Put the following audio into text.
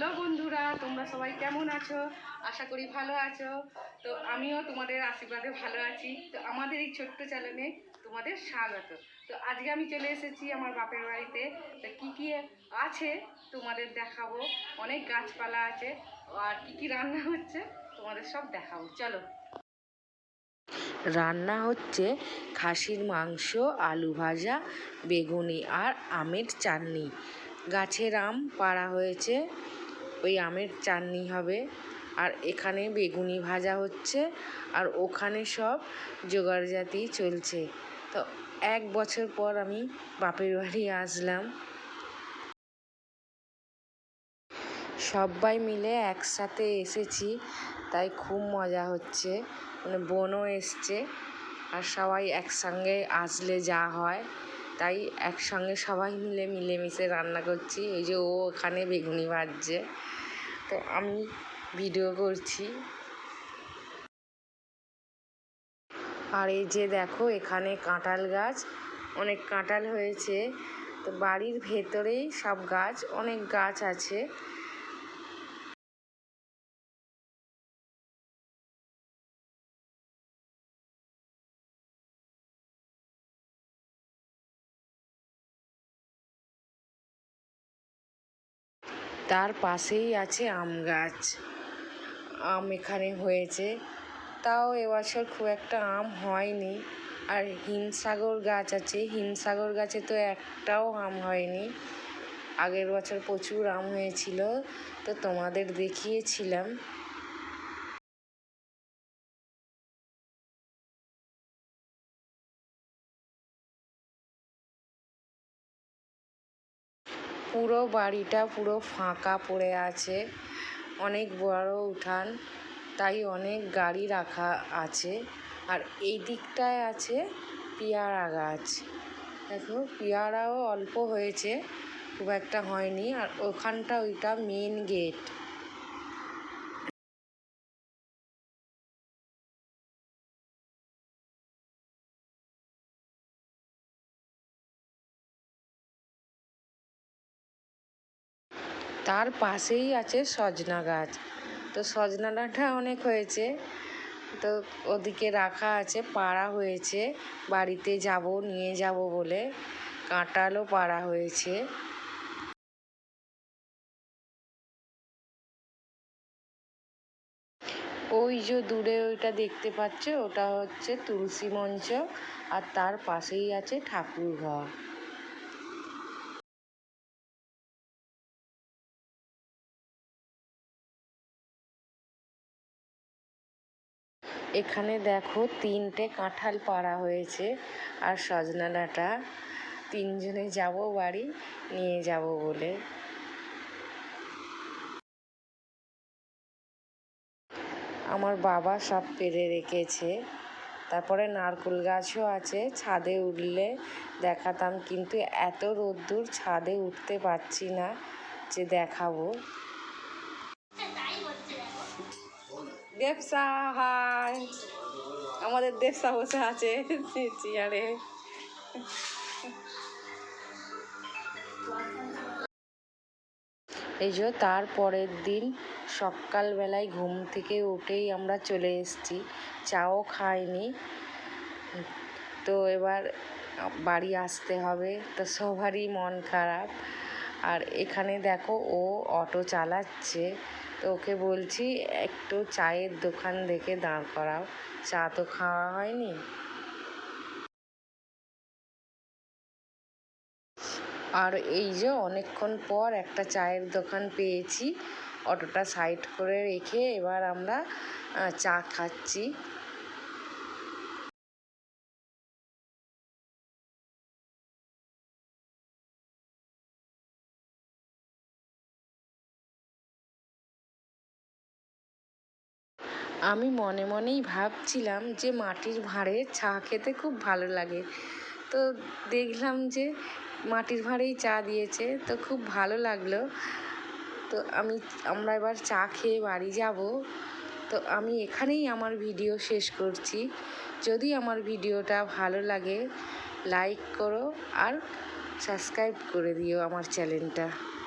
Hello বন্ধুরা, তোমরা সবাই কেমন আছো? আশা করি ভালো আছো। তো আমিও তোমাদের আশীর্বাদে ভালো আছি। তো আমাদের এই ছোট্ট চ্যানেলে তোমাদের স্বাগত। তো আজকে আমি চলে এসেছি আমার বাপের বাড়িতে। তো কী কী আছে তোমাদের দেখাবো? অনেক গাছপালা আছে। আর কী কী রান্না হচ্ছে তোমাদের সব দেখাবো। চলো। রান্না হচ্ছে খাসির মাংস, আলু ভাজা, বেগুনি আর আমের চাটনি। গাছের আম পাড়া হয়েছে। ওই আমের চাটনি হবে। আর এখানে বেগুনি ভাজা হচ্ছে। আর ওখানে সব জোগাড় জাতি চলছে। তো এক বছর পর আমি বাপের বাড়ি আসলাম। সবাই মিলে একসাথে এসেছি। তাই খুব মজা হচ্ছে। মানে বোনও এসছে। আর সবাই একসঙ্গে আসলে যা হয়। তাই একসঙ্গে সবাই মিলে মিলেমিশে রান্না করছি। এই যে ও ওখানে বেগুনি ভাজছে। তো আমি ভিডিও করছি। আর এই যে দেখো, এখানে কাঁঠাল গাছ। অনেক কাঁঠাল হয়েছে। তো বাড়ির ভেতরেই সব গাছ, অনেক গাছ আছে। তার পাশেই আছে আম গাছ। আম এখানে হয়েছে। তাও এবছর খুব একটা আম হয়নি। আর হিমসাগর গাছ আছে। হিমসাগর গাছে তো একটাও আম হয়নি। আগের বছর প্রচুর আম হয়েছিল। তো তোমাদের দেখিয়েছিলাম। পুরো বাড়িটা পুরো ফাঁকা পড়ে আছে। অনেক বড় উঠান, তাই অনেক গাড়ি রাখা আছে। আর এই দিকটায় আছে পেয়ারা গাছ। দেখো, পেয়ারাও অল্প হয়েছে, খুব একটা হয়নি। আর ওখানটা ওইটা মেন গেট তার পাশেই আছে সজনা গাছ। তো সজনা ডাঁটা অনেক হয়েছে। তো ওদিকে রাখা আছে, পাড়া হয়েছে। বাড়িতে যাব, নিয়ে যাব বলে কাঁঠালও পাড়া হয়েছে। ওই যে দূরে ওইটা দেখতে পাচ্ছ, ওটা হচ্ছে তুলসী মঞ্চ আর তার পাশেই আছে ঠাকুর ঘর এখানে দেখো তিনটে কাঁঠাল পাড়া হয়েছে আর সজনা ডাঁটা তিনজনে যাব বাড়ি, নিয়ে যাব বলে। আমার বাবা সব পেরে রেখেছে। তারপরে নারকেল গাছও আছে, ছাদে উঠলে দেখাতাম, কিন্তু এত রোদ্দুর ছাদে উঠতে পারছি না যে দেখাবো। দেবসা, হাই। আমাদের দেবসা বসে আছে চেয়ারে। এই যে তার পরের দিন সকালবেলায় ঘুম থেকে উঠেই আমরা চলে এসেছি। চাও খাইনি। তো এবার বাড়ি আসতে হবে। তো সবারই মন খারাপ। আর এখানে দেখো ও অটো চালাচ্ছে। তো ওকে বলছি, একটু চায়ের দোকান দেখে দাঁড় করাও। চা তো খাওয়া হয়নি? আর এই যে অনেকক্ষণ পর একটা চায়ের দোকান পেয়েছি। অটোটা সাইড করে রেখে এবার আমরা চা খাচ্ছি। আমি মনে মনেই ভাবছিলাম যে মাটির ভাঁড়ে চা খেতে খুব ভালো লাগে। তো দেখলাম যে মাটির ভাঁড়েই চা দিয়েছে, তো খুব ভালো লাগল। তো আমি, আমরা এবার চা খেয়ে বাড়ি যাব। তো আমি এখানেই আমার ভিডিও শেষ করছি। যদি আমার ভিডিওটা ভালো লাগে, লাইক করো আর সাবস্ক্রাইব করে দিও আমার চ্যানেলটা।